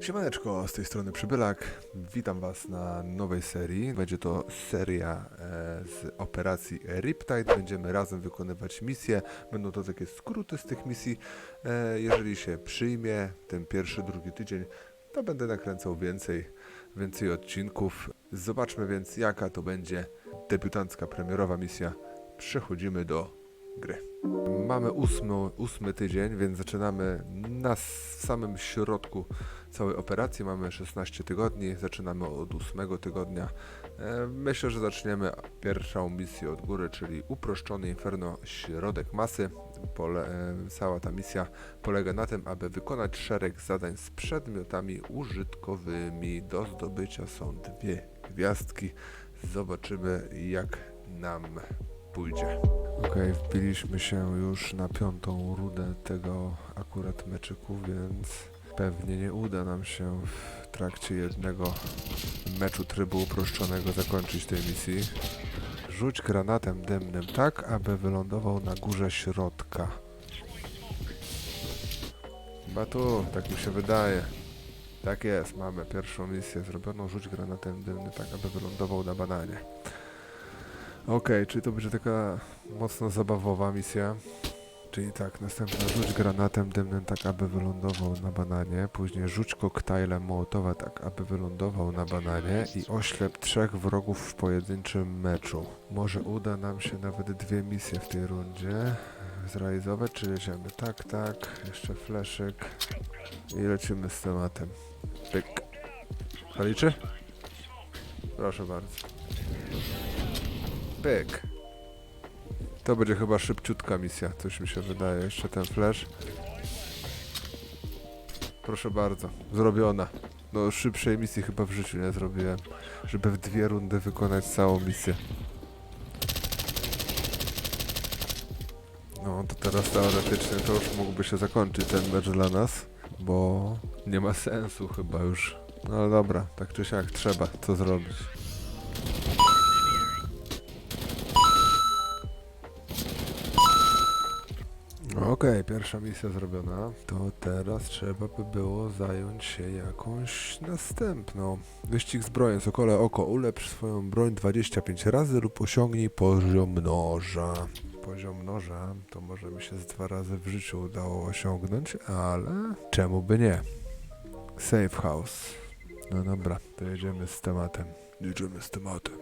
Siemaneczko, z tej strony Przybylak. Witam Was na nowej serii. Będzie to seria e, z operacji Riptide. Będziemy razem wykonywać misje. Będą to takie skróty z tych misji. E, jeżeli się przyjmie ten pierwszy, drugi tydzień, to będę nakręcał więcej, więcej odcinków. Zobaczmy więc, jaka to będzie debiutancka, premierowa misja. Przechodzimy do gry. Mamy ósmy, ósmy tydzień, więc zaczynamy na samym środku całej operacji. Mamy 16 tygodni, zaczynamy od 8 tygodnia. E, Myślę, że zaczniemy pierwszą misję od góry, czyli uproszczony Inferno Środek Masy. Pole, e, cała ta misja polega na tym, aby wykonać szereg zadań z przedmiotami użytkowymi. Do zdobycia są dwie gwiazdki. Zobaczymy, jak nam pójdzie. Okej, wbiliśmy się już na piątą rudę tego akurat meczyku, więc pewnie nie uda nam się w trakcie jednego meczu trybu uproszczonego zakończyć tej misji. Rzuć granatem dymnym tak, aby wylądował na górze środka. Chyba tu, tak mi się wydaje. Tak jest, mamy pierwszą misję zrobioną. Rzuć granatem dymnym tak, aby wylądował na bananie. Okej, czyli to będzie taka mocno zabawowa misja. Czyli tak, następna rzuć granatem dymnym tak, aby wylądował na bananie. Później rzuć koktajlem Mołotowa tak, aby wylądował na bananie. I oślep trzech wrogów w pojedynczym meczu. Może uda nam się nawet dwie misje w tej rundzie zrealizować. Czy jedziemy? Tak, tak. Jeszcze fleszyk. I lecimy z tematem. Pyk. Zaliczy? Proszę bardzo. Pyk. To będzie chyba szybciutka misja, coś mi się wydaje. Jeszcze ten flash. Proszę bardzo, zrobiona. No szybszej misji chyba w życiu nie zrobiłem, żeby w dwie rundy wykonać całą misję. No to teraz teoretycznie to już mógłby się zakończyć ten mecz dla nas, bo nie ma sensu chyba już. No ale dobra, tak czy siak trzeba to zrobić. Okej, pierwsza misja zrobiona. To teraz trzeba by było zająć się jakąś następną. Wyścig zbrojen, Sokole Oko. Ulepsz swoją broń 25 razy lub osiągnij poziom noża. Poziom noża to może mi się z dwa razy w życiu udało osiągnąć, ale czemu by nie? Safe house. No dobra, to jedziemy z tematem. Jedziemy z tematem.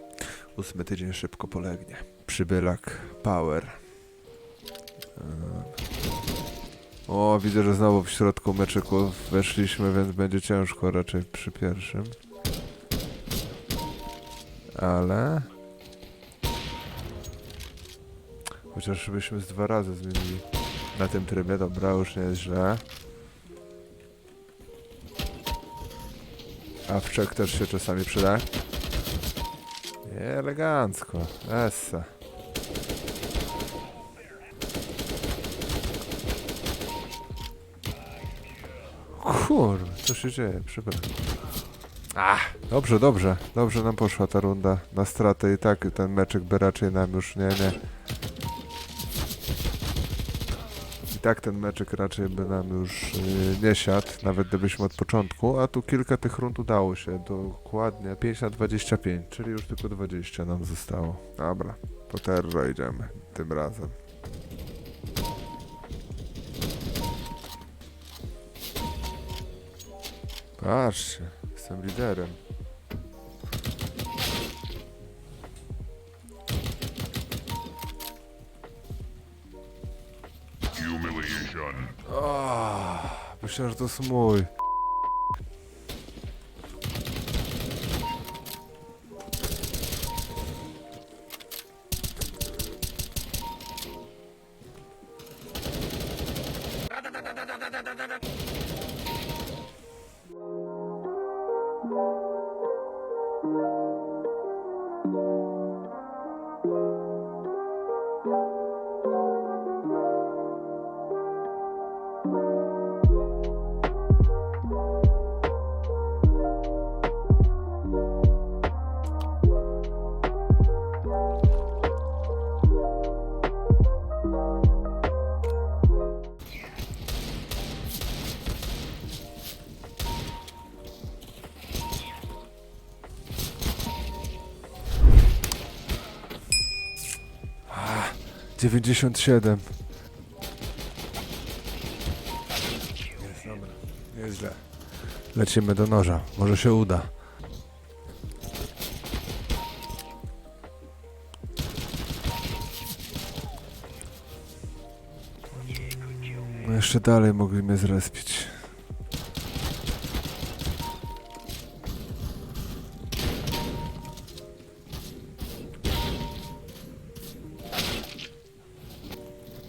Ósmy tydzień szybko polegnie. Przybylak Power. O, widzę, że znowu w środku meczyku weszliśmy, więc będzie ciężko raczej przy pierwszym. Ale... Chociaż byśmy z dwa razy zmienili na tym trybie, dobra, już nie jest źle. A wczek też się czasami przyda. Elegancko. Essa. Kurwa, co się dzieje? Przepraszam. Ach, dobrze, dobrze. Dobrze nam poszła ta runda na stratę i tak ten meczek by raczej nam już nie, nie. I tak ten meczek raczej by nam już yy, nie siadł, nawet gdybyśmy od początku, a tu kilka tych rund udało się, dokładnie 5 na 25, czyli już tylko 20 nam zostało. Dobra, po terror idziemy tym razem. Patrzcie, jestem liderem. Humiliation. Oh, myślałem, że to jest mój. you. 97. Jest dobra. Nieźle. Lecimy do noża. Może się uda. No jeszcze dalej mogli mnie zrespić.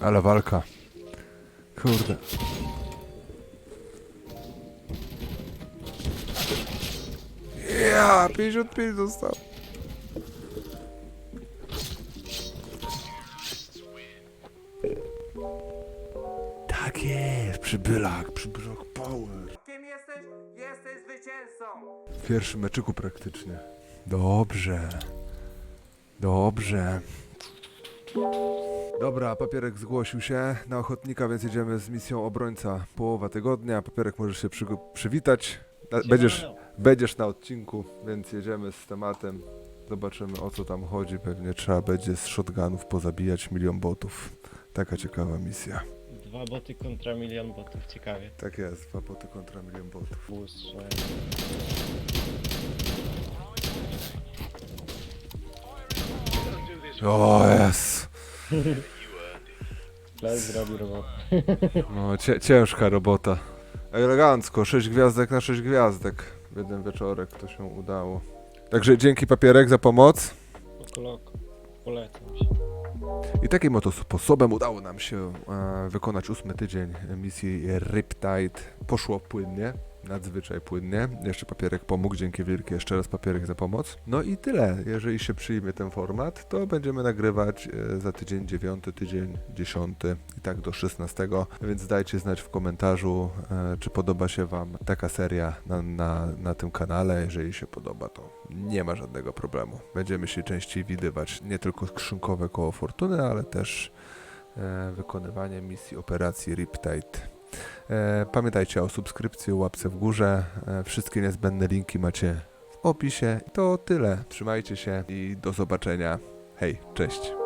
Ale walka. Kurde. Ja, 55 dostał. Tak jest, przybylak, przybylak power. Kim jesteś? Jesteś zwycięzcą! W pierwszym meczyku praktycznie. Dobrze. Dobrze. Dobra, papierek zgłosił się na ochotnika, więc jedziemy z misją obrońca połowa tygodnia. Papierek możesz się przy, przywitać. Na- Będziesz, będziesz na odcinku, więc jedziemy z tematem. Zobaczymy o co tam chodzi. Pewnie trzeba będzie z shotgunów pozabijać milion botów. Taka ciekawa misja. Dwa boty kontra milion botów, ciekawie. Tak jest, dwa boty kontra milion botów. Błystrze. O jest. Flash zrobi robotę. No, cie, ciężka robota. Elegancko, 6 gwiazdek na 6 gwiazdek. W jeden wieczorek to się udało. Także dzięki papierek za pomoc. Okoloko. Polecam się. I takim oto sposobem udało nam się e, wykonać ósmy tydzień misji Riptide. Poszło płynnie, nadzwyczaj płynnie. Jeszcze papierek pomógł, dzięki wielkie jeszcze raz papierek za pomoc. No i tyle. Jeżeli się przyjmie ten format, to będziemy nagrywać e, za tydzień dziewiąty, tydzień dziesiąty i tak do 16. Więc dajcie znać w komentarzu, e, czy podoba się Wam taka seria na, na, na tym kanale. Jeżeli się podoba, to nie ma żadnego problemu. Będziemy się częściej widywać, nie tylko skrzynkowe koło fortuny, ale też e, wykonywanie misji operacji Riptide. E, pamiętajcie o subskrypcji, o łapce w górze. E, wszystkie niezbędne linki macie w opisie. To tyle. Trzymajcie się i do zobaczenia. Hej, cześć.